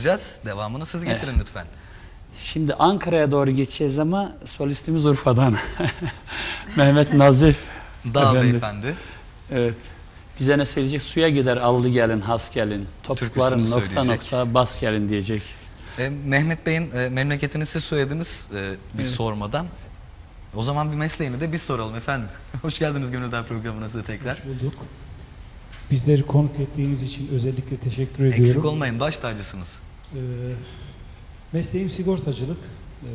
Yapacağız. Devamını siz getirin lütfen. Şimdi Ankara'ya doğru geçeceğiz ama solistimiz Urfa'dan. Mehmet Nazif. Dağ Efendim. beyefendi. Evet. Bize ne söyleyecek? Suya gider allı gelin, has gelin. Topukların nokta söyleyecek. nokta bas gelin diyecek. E, Mehmet Bey'in e, memleketini siz söylediniz e, biz Evet. sormadan. O zaman bir mesleğini de biz soralım efendim. Hoş geldiniz Gönülden programına size tekrar. Hoş bulduk. Bizleri konuk ettiğiniz için özellikle teşekkür ediyorum. Eksik olmayın baş tacısınız. Ee, mesleğim sigortacılık. Ee,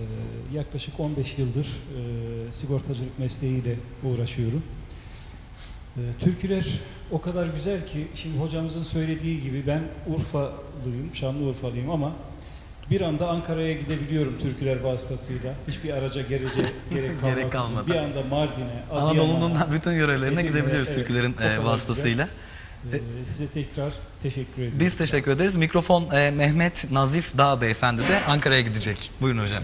yaklaşık 15 yıldır e, sigortacılık mesleğiyle uğraşıyorum. Ee, türküler o kadar güzel ki, şimdi hocamızın söylediği gibi ben Urfalıyım, Şanlıurfalıyım ama bir anda Ankara'ya gidebiliyorum türküler vasıtasıyla. Hiçbir araca gerece gerek kalmaksızın. Gerek kalmadan. Bir anda Mardin'e, Anadolu'nun bütün yörelerine Edirne'ye, gidebiliyoruz evet, türkülerin e, güzel. Ee, size tekrar teşekkür ediyorum. Biz teşekkür ederiz. Mikrofon e, Mehmet Nazif Dağ beyefendi de Ankara'ya gidecek. Buyurun hocam.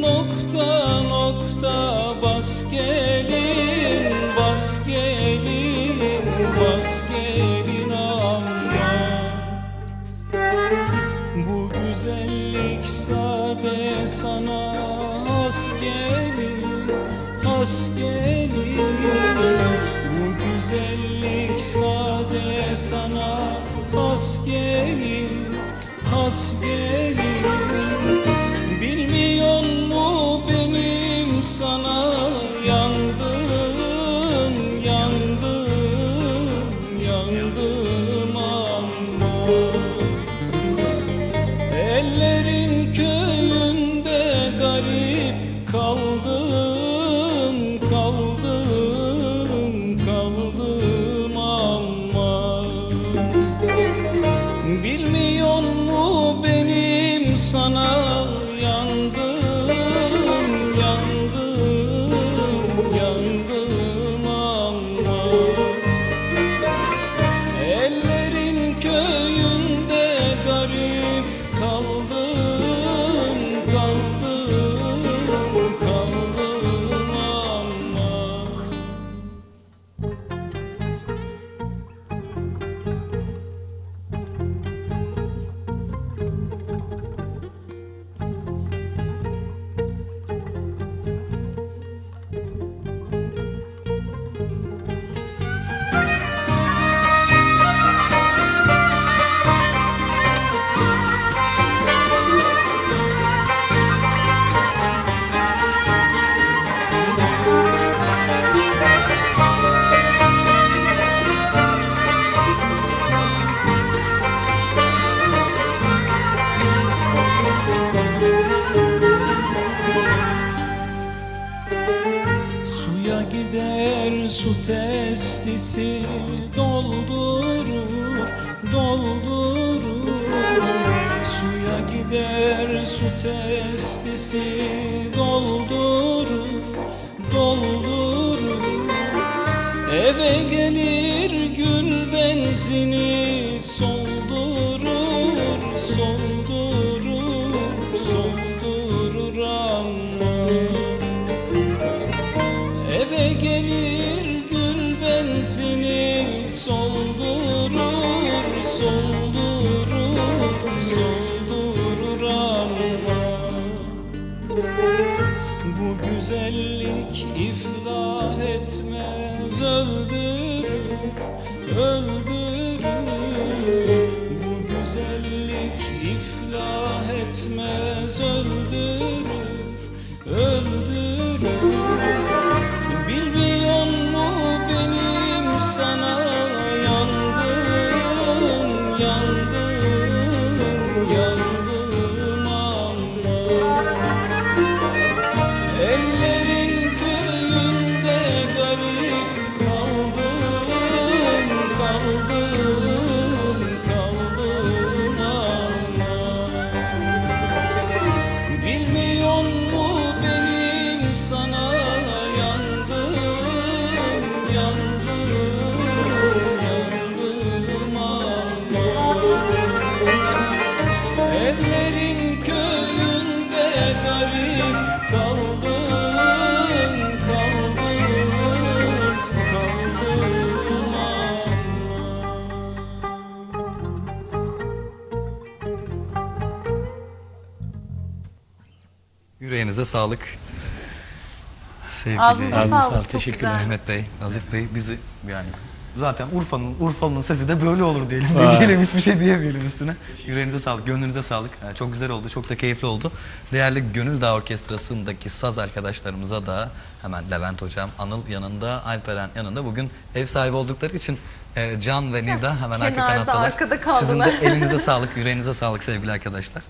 nokta nokta bas gelin bas gelin bas gelin aman Bu güzellik sade sana has gelin has gelin. Bu güzellik sade sana has gelin has gelin sana testisi doldurur, doldurur. Suya gider su testisi doldurur, doldurur. Eve gelir gül benzini soldurur, soldurur, soldurur ama. Eve gelir benzini soldurur, soldurur, soldurur ama Bu güzellik iflah etmez öldürür, öldürür. Bu güzellik iflah etmez öldürür Yüreğinize sağlık. Sevgili Ağzınıza sağlık. sağlık, teşekkürler. güzel. Mehmet Bey, Nazif Bey bizi yani zaten Urfa'nın Urfalı'nın sesi de böyle olur diyelim. Vay. Ne diyelim hiçbir şey diyemeyelim üstüne. Yüreğinize sağlık, gönlünüze sağlık. Yani çok güzel oldu, çok da keyifli oldu. Değerli Gönül Dağı Orkestrası'ndaki saz arkadaşlarımıza da hemen Levent Hocam, Anıl yanında, Alperen yanında. Bugün ev sahibi oldukları için e, Can ve Nida hemen arka Kenarda, kanattalar. arkada kaldılar. Sizin de elinize sağlık, yüreğinize sağlık sevgili arkadaşlar.